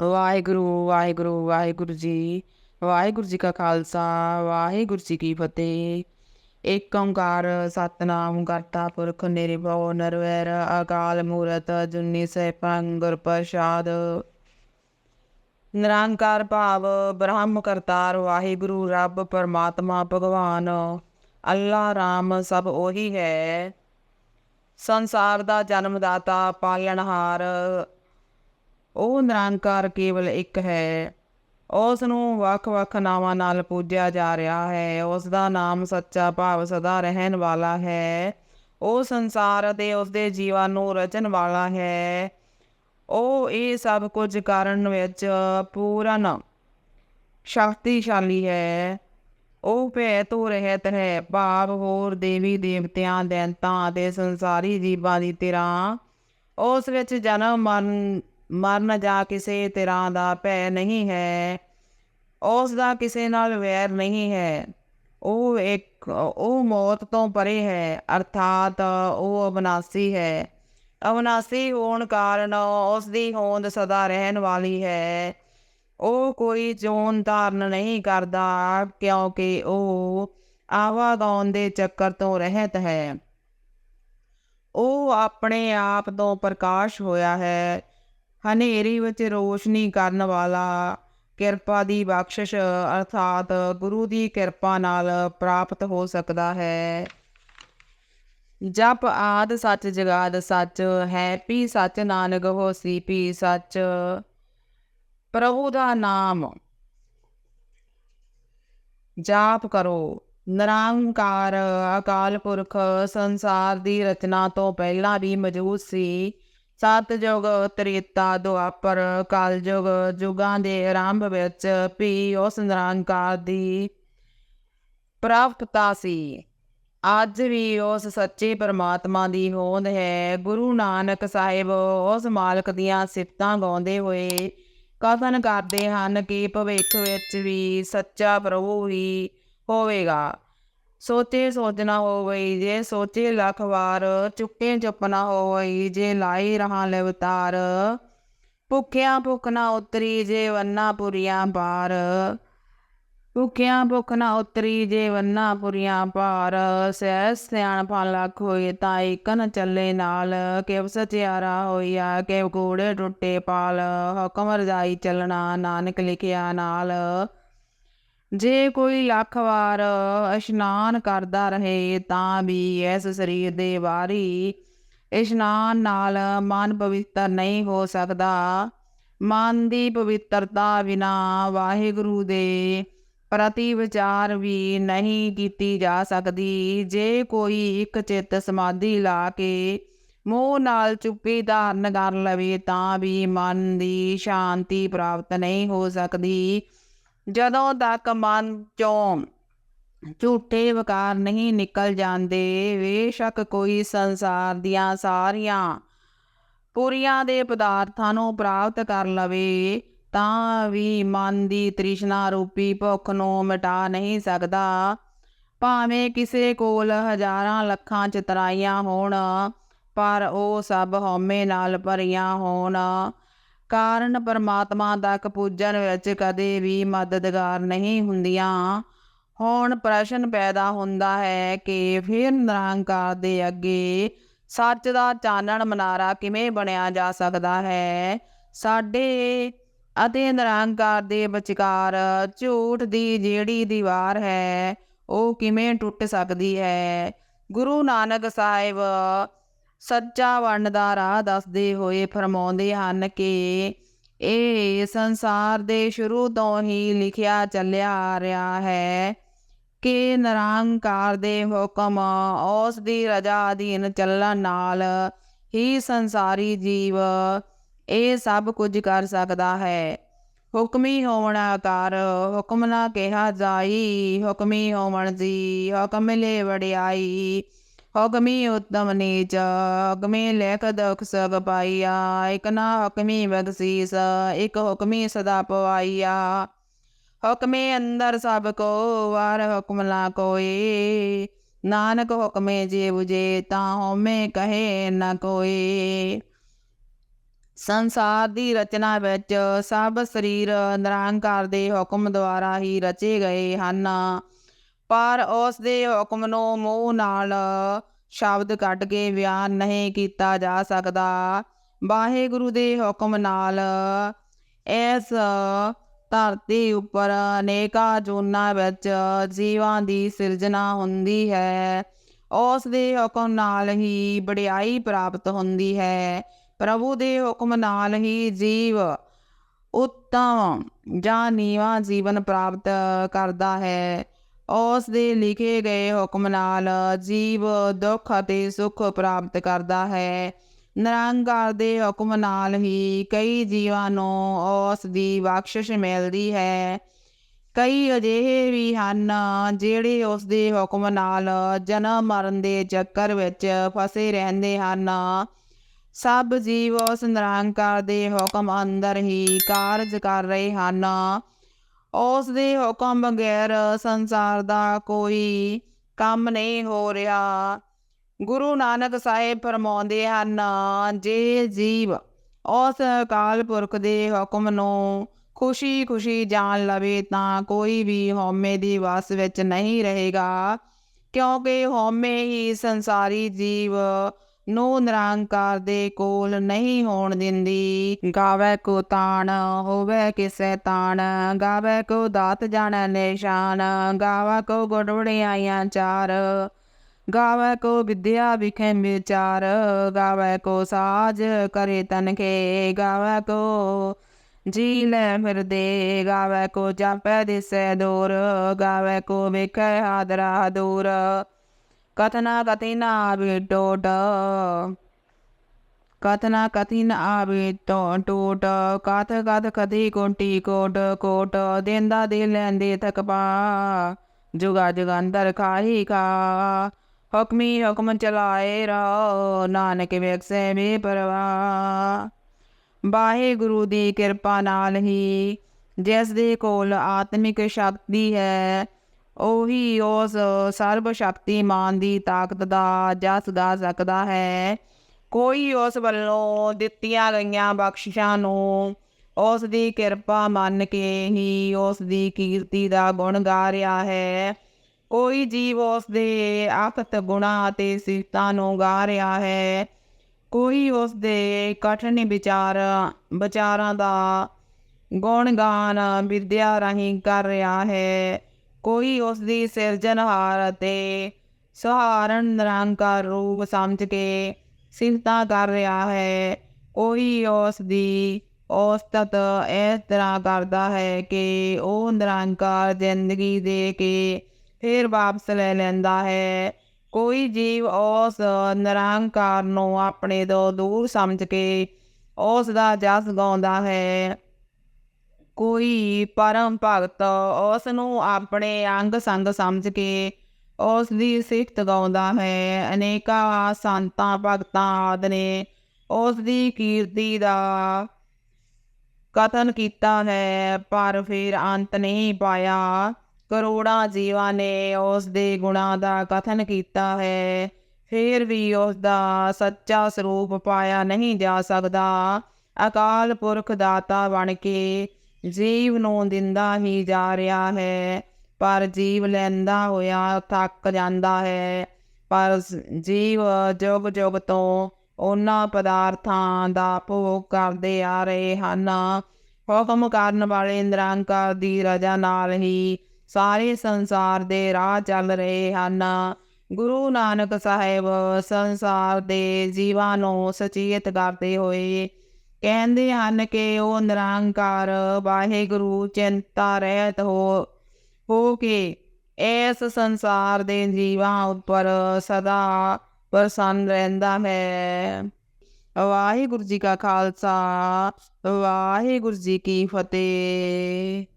ਵਾਹਿਗੁਰੂ ਵਾਹਿਗੁਰੂ ਵਾਹਿਗੁਰੂ ਜੀ। ਵਾਹਿਗੁਰੂ ਜੀ ਕਾ ਖਾਲਸਾ, ਵਾਹਿਗੁਰੂ ਜੀ ਕੀ ਫਤਿਹ। ਏਕ ਓੰਕਾਰ ਸਤਨਾਮ ਕਰਤਾ ਪੁਰਖ ਨਿਰਭਉ, ਨਿਰਵੈਰ ਅਕਾਲ ਮੂਰਤ ਜੁਨੀ ਸੈਭੰ ਗੁਰ ਪ੍ਰਸਾਦ। ਨਿਰੰਕਾਰ ਭਾਵ ਬ੍ਰਹਮ ਕਰਤਾਰ ਵਾਹਿਗੁਰੂ, ਰੱਬ ਪਰਮਾਤਮਾ ਭਗਵਾਨ। ਅੱਲਾ ਰਾਮ ਸਭ ਉਹੀ ਹੈ। ਸੰਸਾਰ ਦਾ ਜਨਮਦਾਤਾ, ਪਾਲਣਹਾਰ ਉਹ ਨਿਰੰਕਾਰ ਕੇਵਲ ਇੱਕ ਹੈ। ਉਸ ਨੂੰ ਵੱਖ-ਵੱਖ ਨਾਵਾਂ ਨਾਲ ਪੂਜਿਆ ਜਾ ਰਿਹਾ ਹੈ। ਉਸ ਦਾ ਨਾਮ ਸੱਚਾ ਭਾਵ ਸਦਾ ਰਹਿਣ ਵਾਲਾ ਹੈ। ਉਹ ਸੰਸਾਰ ਅਤੇ ਉਸ ਦੇ ਜੀਵਾਂ ਨੂੰ ਰਚਣ ਵਾਲਾ ਹੈ। ਉਹ ਇਹ ਸਭ ਕੁਝ ਕਰਨ ਵਿੱਚ ਪੂਰਨ ਸ਼ਕਤੀਸ਼ਾਲੀ ਹੈ। ਉਹ ਭੈ ਤੋਂ ਰਹਿਤ ਹੈ। ਭਾਵ ਹੋਰ ਦੇਵੀ ਦੇਵਤਿਆਂ, ਦੈਂਤਾਂ ਅਤੇ ਸੰਸਾਰੀ ਜੀਵਾਂ ਦੀ ਤਰ੍ਹਾਂ ਉਸ ਵਿੱਚ ਜਨਮ ਮਰਨ ਮਰਨ ਜਾਂ ਕਿਸੇ ਤਰ੍ਹਾਂ ਦਾ ਭੈ ਨਹੀਂ ਹੈ, ਉਸ ਦਾ ਕਿਸੇ ਨਾਲ ਵੈਰ ਨਹੀਂ ਹੈ। ਉਹ ਇੱਕ, ਉਹ ਮੌਤ ਤੋਂ ਪਰੇ ਹੈ, ਅਰਥਾਤ ਉਹ ਅਵਨਾਸੀ ਹੈ। ਅਵਨਾਸੀ ਹੋਣ ਕਾਰਨ ਉਸ ਦੀ ਹੋਂਦ ਸਦਾ ਰਹਿਣ ਵਾਲੀ ਹੈ। ਉਹ ਕੋਈ ਜੋਨ ਧਾਰਨ ਨਹੀਂ ਕਰਦਾ, ਕਿਉਂਕਿ ਉਹ ਆਵਾਗਾਉਣ ਦੇ ਚੱਕਰ ਤੋਂ ਰਹਿਤ ਹੈ। ਉਹ ਆਪਣੇ ਆਪ ਤੋਂ ਪ੍ਰਕਾਸ਼ ਹੋਇਆ ਹੈ। ਹਨੇਰੀ ਵਿੱਚ ਰੋਸ਼ਨੀ ਕਰਨ ਵਾਲਾ ਕਿਰਪਾ ਦੀ ਬਖਸ਼ਿਸ਼, ਅਰਥਾਤ ਗੁਰੂ ਦੀ ਕਿਰਪਾ ਨਾਲ ਪ੍ਰਾਪਤ ਹੋ ਸਕਦਾ ਹੈ। ਜਪ ਆਦ ਸੱਚ ਜਗਾਦ ਸੱਚ ਹੈ, ਪੀ ਸੱਚ ਨਾਨਕ ਹੋਸੀ ਪੀ ਸੱਚ। ਪ੍ਰਭੂ ਦਾ ਨਾਮ ਜਾਪ ਕਰੋ। ਨਿਰੰਕਾਰ ਅਕਾਲ ਪੁਰਖ ਸੰਸਾਰ ਦੀ ਰਚਨਾ ਤੋਂ ਪਹਿਲਾਂ ਵੀ ਮੌਜੂਦ ਸੀ। ਸਤਜੁਗ ਤ੍ਰੇਤਾ ਦੁਆਪਰ ਕਲਯੁਗ ਜੁਗਾਂ ਦੇ ਆਰੰਭ ਵਿੱਚ ਵੀ ਉਸ ਨਿਰੰਕਾਰ ਦੀ ਪ੍ਰਾਪਤਤਾ ਸੀ। ਅੱਜ ਵੀ ਉਸ ਸੱਚੇ ਪਰਮਾਤਮਾ ਦੀ ਹੋਂਦ ਹੈ। ਗੁਰੂ ਨਾਨਕ ਸਾਹਿਬ ਉਸ ਮਾਲਕ ਦੀਆਂ ਸਿਫਤਾਂ ਗਾਉਂਦੇ ਹੋਏ ਕਥਨ ਕਰਦੇ ਹਨ ਕਿ ਭਵਿੱਖ ਵਿੱਚ ਵੀ ਸੱਚਾ ਪ੍ਰਭੂ ਹੀ ਹੋਵੇਗਾ। ਸੋਚੇ ਸੋਚਣਾ ਹੋਵਈ, ਜੇ ਸੋਚੇ ਲੱਖ ਵਾਰ ਚੁੱਕੇ ਚੁੱਪ ਨਾ ਹੋਵਈ, ਜੇ ਲਾਈ ਰਹਾ ਲਵਤਾਰ। ਭੁੱਖਿਆਂ ਭੁੱਖ ਨਾ ਉਤਰੀ, ਜੇ ਵੰਨਾ ਪੁਰੀਆਂ ਪਾਰ ਭੁੱਖਿਆਂ ਭੁੱਖ ਨਾ ਉਤਰੀ, ਜੇ ਵੰਨਾ ਪੁਰੀਆਂ ਪਾਰ ਸਹਿ ਸਿਆਣ ਪਾ ਲੱਖ ਹੋਏ, ਤਾਂ ਇਕਨ ਚੱਲੇ ਨਾਲ। ਕਿਵ ਸਚਿਆਰਾ ਹੋਇਆ, ਕਿਵ ਕੋੜੇ ਟੁੱਟੇ ਪਾਲ। ਹੁਕਮ ਰਜਾਈ ਚੱਲਣਾ, ਨਾਨਕ ਲਿਖਿਆ ਨਾਲ। ਜੇ ਕੋਈ ਲੱਖ ਵਾਰ ਇਸ਼ਨਾਨ ਕਰਦਾ ਰਹੇ, ਤਾਂ ਵੀ ਇਸ ਸਰੀਰ ਦੇ ਵਾਰੀ ਇਸ਼ਨਾਨ ਨਾਲ ਮਨ ਪਵਿੱਤਰ ਨਹੀਂ ਹੋ ਸਕਦਾ। ਮਨ ਦੀ ਪਵਿੱਤਰਤਾ ਬਿਨਾ ਵਾਹਿਗੁਰੂ ਦੇ ਪ੍ਰਤੀ ਵਿਚਾਰ ਵੀ ਨਹੀਂ ਕੀਤੀ ਜਾ ਸਕਦੀ। ਜੇ ਕੋਈ ਇੱਕ ਚਿੱਤ ਸਮਾਧੀ ਲਾ ਕੇ ਮੋਹ ਨਾਲ ਚੁੱਪੀ ਧਾਰਨ ਕਰ ਲਵੇ, ਤਾਂ ਵੀ ਮਨ ਦੀ ਸ਼ਾਂਤੀ ਪ੍ਰਾਪਤ ਨਹੀਂ ਹੋ ਸਕਦੀ। ਜਦੋਂ ਤੱਕ ਮਨ ਚੋਂ ਝੂਠੇ ਵਿਕਾਰ ਨਹੀਂ ਨਿਕਲ ਜਾਂਦੇ, ਬੇਸ਼ੱਕ ਕੋਈ ਸੰਸਾਰ ਦੀਆਂ ਸਾਰੀਆਂ ਪੁਰੀਆਂ ਦੇ ਪਦਾਰਥਾਂ ਨੂੰ ਪ੍ਰਾਪਤ ਕਰ ਲਵੇ, ਤਾਂ ਵੀ ਮਨ ਦੀ ਤ੍ਰਿਸ਼ਨਾ ਰੂਪੀ ਭੁੱਖ ਨੂੰ ਮਿਟਾ ਨਹੀਂ ਸਕਦਾ। ਭਾਵੇਂ ਕਿਸੇ ਕੋਲ ਹਜ਼ਾਰਾਂ ਲੱਖਾਂ ਚਤਰਾਈਆਂ ਹੋਣ, ਪਰ ਉਹ ਸਭ ਹਉਮੈ ਨਾਲ ਭਰੀਆਂ ਹੋਣ। ਕਾਰਨ ਪਰਮਾਤਮਾ ਤੱਕ ਪੁੱਜਣ ਵਿੱਚ ਕਦੇ ਵੀ ਮਦਦਗਾਰ ਨਹੀਂ ਹੁੰਦੀਆਂ। ਹੁਣ ਪ੍ਰਸ਼ਨ ਪੈਦਾ ਹੁੰਦਾ ਹੈ ਕਿ ਫਿਰ ਨਿਰੰਕਾਰ ਦੇ ਅੱਗੇ ਸੱਚ ਦਾ ਚਾਨਣ ਮਨਾਰਾ ਕਿਵੇਂ ਬਣਿਆ ਜਾ ਸਕਦਾ ਹੈ? ਸਾਡੇ ਅਤੇ ਨਿਰੰਕਾਰ ਦੇ ਵਿਚਕਾਰ ਝੂਠ ਦੀ ਜਿਹੜੀ ਦੀਵਾਰ ਹੈ, ਉਹ ਕਿਵੇਂ ਟੁੱਟ ਸਕਦੀ ਹੈ? ਗੁਰੂ ਨਾਨਕ ਸਾਹਿਬ ਸੱਚਾ ਵੰਡ ਦਾ ਰਾਹ ਦੱਸਦੇ ਹੋਏ ਫਰਮਾਉਂਦੇ ਹਨ ਕਿ ਇਹ ਸੰਸਾਰ ਦੇ ਸ਼ੁਰੂ ਤੋਂ ਹੀ ਲਿਖਿਆ ਚੱਲਿਆ ਆ ਰਿਹਾ ਹੈ ਕਿ ਨਿਰੰਕਾਰ ਦੇ ਹੁਕਮ ਉਸ ਦੀ ਰਜ਼ਾ ਅਧੀਨ ਚੱਲਣ ਨਾਲ ਹੀ ਸੰਸਾਰੀ ਜੀਵ ਇਹ ਸਭ ਕੁਝ ਕਰ ਸਕਦਾ ਹੈ। ਹੁਕਮੀ ਹੋਵਣ ਆਕਾਰ, ਹੁਕਮ ਨਾ ਕਿਹਾ ਜਾਈ, ਹੁਕਮੀ ਹੋਵਣ ਦੀ, ਹੁਕਮ ਲੈ ਵੜਿਆਈ ਹੁਕਮੀ ਉਤਮ ਨੀਚ ਹੁਕਮੀ ਲੇਖ ਦੁਖ ਸਗ ਪਾਈਆ, ਇਕ ਹੁਕਮੀ ਸਦਾ ਪਵਾਈਆ। ਹੁਕਮੇ ਅੰਦਰ ਸਭ ਕੋ, ਵਾਰ ਹੁਕਮ ਲਾ ਕੋਏ ਨਾਨਕ ਹੁਕਮੇ ਜੇ ਬੁਝੇ ਤਾਂ ਹਉਮੈ ਕਹੇ ਨਾ ਕੋਏ ਸੰਸਾਰ ਦੀ ਰਚਨਾ ਵਿੱਚ ਸਭ ਸਰੀਰ ਨਿਰੰਕਾਰ ਦੇ ਹੁਕਮ ਦੁਆਰਾ ਹੀ ਰਚੇ ਗਏ ਹਨ। ਪਰ ਉਸ ਦੇ ਹੁਕਮ ਨੂੰ ਮੂੰਹ ਨਾਲ ਸ਼ਬਦ ਕੱਢ ਕੇ ਬਿਆਨ ਨਹੀਂ ਕੀਤਾ ਜਾ ਸਕਦਾ। ਵਾਹਿਗੁਰੂ ਦੇ ਹੁਕਮ ਨਾਲ ਇਸ ਧਰਤੀ ਉੱਪਰ ਅਨੇਕਾਂ ਜੂਨਾਂ ਵਿੱਚ ਜੀਵਾਂ ਦੀ ਸਿਰਜਣਾ ਹੁੰਦੀ ਹੈ। ਉਸ ਦੇ ਹੁਕਮ ਨਾਲ ਹੀ ਵਡਿਆਈ ਪ੍ਰਾਪਤ ਹੁੰਦੀ ਹੈ। ਪ੍ਰਭੂ ਦੇ ਹੁਕਮ ਨਾਲ ਹੀ ਜੀਵ ਉੱਤਮ ਜਾਂ ਨੀਵਾਂ ਜੀਵਨ ਪ੍ਰਾਪਤ ਕਰਦਾ ਹੈ। ਉਸ ਦੇ ਲਿਖੇ ਗਏ ਹੁਕਮ ਨਾਲ ਜੀਵ ਦੁੱਖ ਅਤੇ ਸੁੱਖ ਪ੍ਰਾਪਤ ਕਰਦਾ ਹੈ। ਨਿਰੰਕਾਰ ਦੇ ਹੁਕਮ ਨਾਲ ਹੀ ਕਈ ਜੀਵਾਂ ਨੂੰ ਉਸ ਦੀ ਬਖਸ਼ਿਸ਼ ਮਿਲਦੀ ਹੈ। ਕਈ ਅਜਿਹੇ ਵੀ ਹਨ ਜਿਹੜੇ ਉਸ ਦੇ ਹੁਕਮ ਨਾਲ ਜਨਮ ਮਰਨ ਦੇ ਚੱਕਰ ਵਿੱਚ ਫਸੇ ਰਹਿੰਦੇ ਹਨ। ਸਭ ਜੀਵ ਉਸ ਨਿਰੰਕਾਰ ਦੇ ਹੁਕਮ ਅੰਦਰ ਹੀ ਕਾਰਜ ਕਰ ਰਹੇ ਹਨ। ਉਸ ਦੇ ਹੁਕਮ ਬਗੈਰ ਸੰਸਾਰ ਦਾ ਕੋਈ ਕੰਮ ਨਹੀਂ ਹੋ ਰਿਹਾ। ਗੁਰੂ ਨਾਨਕ ਸਾਹਿਬ ਫਰਮਾਉਂਦੇ ਹਨ, ਜੇ ਜੀਵ ਉਸ ਅਕਾਲ ਪੁਰਖ ਦੇ ਹੁਕਮ ਨੂੰ ਖੁਸ਼ੀ ਖੁਸ਼ੀ ਜਾਣ ਲਵੇ, ਤਾਂ ਕੋਈ ਵੀ ਹਉਮੈ ਦੀ ਵਸ ਵਿੱਚ ਨਹੀਂ ਰਹੇਗਾ, ਕਿਉਂਕਿ ਹਉਮੈ ਹੀ ਸੰਸਾਰੀ ਜੀਵ ਨੂੰ ਨਿਰੰਕਾਰ ਦੇ ਕੋਲ ਨਹੀਂ ਹੋਣ ਦਿੰਦੀ। ਗਾਵੇ ਕੋ ਤਾਣ, ਹੋਵੇ ਕਿਸੇ ਤਾਣ, ਗਾਵੇ ਕੋ ਦਾਤ ਜਾਣੈ ਨਿਸ਼ਾਨ, ਗਾਵਾ ਕੋ ਗੁੜਵੜਿਆਈਆਂ ਚਾਰ, ਗਾਵੇ ਕੋ ਵਿਦਿਆ ਵਿਖੇ ਵਿਚਾਰ, ਗਾਵੇ ਕੋ ਸਾਜ ਕਰੇ ਤਨ ਕੇ ਗਾਵੇ ਕੋ ਜੀ ਲੈ ਫਿਰਦੇ ਗਾਵੇ ਕੋ ਜਾਪੈ ਦਿਸੈ ਦੂਰ, ਗਾਵੇ ਕੋ ਵੇਖੈ ਹਾਦਰਾ ਦੂਰ। ਕਥਨਾ ਕਥਿਨਾ ਆਵੇ ਟੋਟ। ਕਥਨਾ ਕਥਿਨ ਆਵੇ ਟੋ, ਟੋਟ। ਕਥ ਕਥ ਕਥੀ ਕੋਟੀ ਕੋਟ। ਕੋਟ ਦੇਂਦਾ ਦੇ ਲੈਂਦੇ ਤਕਪਾ ਜੁਗਾ ਜੁਗੰਦਰ ਖਾਹੀ ਖਾ। ਹੁਕਮੀ ਹੁਕਮ ਚਲਾਏ ਰੋ ਨਾਨਕ ਵੇਖਸੇ ਵੀ ਪਰਵਾ। ਵਾਹਿਗੁਰੂ ਦੀ ਕਿਰਪਾ ਨਾਲ ਹੀ ਜਿਸ ਦੇ ਕੋਲ ਆਤਮਿਕ ਸ਼ਕਤੀ ਹੈ ਉਹੀ ਉਸ ਸਰਬ ਸ਼ਕਤੀਮਾਨ ਦੀ ਤਾਕਤ ਦਾ, ਜਸ ਗਾ ਸਕਦਾ ਹੈ। ਕੋਈ ਉਸ ਵੱਲੋਂ ਦਿੱਤੀਆਂ ਗਈਆਂ ਬਖਸ਼ਿਸ਼ਾਂ ਨੂੰ ਉਸ ਦੀ ਕਿਰਪਾ ਮੰਨ ਕੇ ਹੀ ਉਸ ਦੀ ਕੀਰਤੀ ਦਾ ਗੁਣ ਗਾ ਰਿਹਾ ਹੈ। ਕੋਈ ਜੀਵ ਉਸ ਦੇ ਆਕਤ ਗੁਣਾ ਅਤੇ ਸਿਫਤਾਂ ਨੂੰ ਗਾ ਰਿਹਾ ਹੈ। ਕੋਈ ਉਸ ਦੇ ਕਠਿਨ ਵਿਚਾਰ, ਵਿਚਾਰਾਂ ਦਾ ਗੁਣਗਾਨ ਵਿਦਿਆ ਰਾਹੀਂ ਕਰ ਰਿਹਾ ਹੈ। ਕੋਈ ਉਸ ਦੀ ਸਿਰਜਣਹਾਰ ਅਤੇ ਸਹਾਰਨ ਨਿਰੰਕਾਰ ਰੂਪ ਸਮਝ ਕੇ ਸਿਫਤਾਂ ਕਰ ਰਿਹਾ ਹੈ, ਕੋਈ ਉਸ ਦੀ ਔਸਤਤ ਇਸ ਤਰ੍ਹਾਂ ਕਰਦਾ ਹੈ ਕਿ ਉਹ ਨਿਰੰਕਾਰ ਜ਼ਿੰਦਗੀ ਦੇ ਕੇ ਫਿਰ ਵਾਪਸ ਲੈ ਲੈਂਦਾ ਹੈ। ਕੋਈ ਜੀਵ ਉਸ ਨਿਰੰਕਾਰ ਨੂੰ ਆਪਣੇ ਤੋਂ ਦੂਰ ਸਮਝ ਕੇ ਉਸ ਦਾ ਜਸ ਗਾਉਂਦਾ ਹੈ। ਕੋਈ ਪਰਮ ਭਗਤ ਉਸ ਨੂੰ ਆਪਣੇ ਅੰਗ ਸੰਗ ਸਮਝ ਕੇ ਉਸ ਦੀ ਸਿਫਤ ਗਾਉਂਦਾ ਹੈ। ਅਨੇਕਾਂ ਸੰਤਾਂ, ਭਗਤਾਂ ਆਦਿ ਨੇ ਉਸ ਦੀ ਕੀਰਤੀ ਦਾ ਕਥਨ ਕੀਤਾ ਹੈ, ਪਰ ਫਿਰ ਅੰਤ ਨਹੀਂ ਪਾਇਆ। ਕਰੋੜਾਂ ਜੀਵਾਂ ਨੇ ਉਸ ਦੇ ਗੁਣਾਂ ਦਾ ਕਥਨ ਕੀਤਾ ਹੈ। ਫਿਰ ਵੀ ਉਸ ਦਾ ਸੱਚਾ ਸਰੂਪ ਪਾਇਆ ਨਹੀਂ ਜਾ ਸਕਦਾ। ਅਕਾਲ ਪੁਰਖ ਦਾਤਾ ਬਣ ਕੇ ਜੀਵ ਨੂੰ ਦਿੰਦਾ ਹੀ ਜਾ ਰਿਹਾ ਹੈ, ਪਰ ਜੀਵ ਲੈਂਦਾ ਹੋਇਆ ਥੱਕ ਜਾਂਦਾ ਹੈ। ਪਰ ਜੀਵ ਜੁਗ ਜੁਗ ਤੋਂ ਉਹਨਾਂ ਪਦਾਰਥਾਂ ਦਾ ਭੋਗ ਕਰਦੇ ਆ ਰਹੇ ਹਨ। ਹੁਕਮ ਕਰਨ ਵਾਲੇ ਨਿਰੰਕਾਰ ਦੀ ਰਜਾ ਨਾਲ ਹੀ ਸਾਰੇ ਸੰਸਾਰ ਦੇ ਰਾਹ ਚੱਲ ਰਹੇ ਹਨ। ਗੁਰੂ ਨਾਨਕ ਸਾਹਿਬ ਸੰਸਾਰ ਦੇ ਜੀਵਾਂ ਨੂੰ ਸੁਚੇਤ ਕਰਦੇ ਹੋਏ ਕਹਿੰਦੇ ਹਨ ਕਿ ਉਹ ਨਿਰੰਕਾਰ ਵਾਹਿਗੁਰੂ ਚਿੰਤਾ ਰਹਿਤ ਹੋ ਹੋ ਕੇ ਇਸ ਸੰਸਾਰ ਦੇ ਜੀਵਾਂ ਉੱਪਰ ਸਦਾ ਪ੍ਰਸੰਨ ਰਹਿੰਦਾ ਹੈ। ਵਾਹਿਗੁਰੂ ਜੀ ਕਾ ਖਾਲਸਾ, ਵਾਹਿਗੁਰੂ ਜੀ ਕੀ ਫਤਿਹ।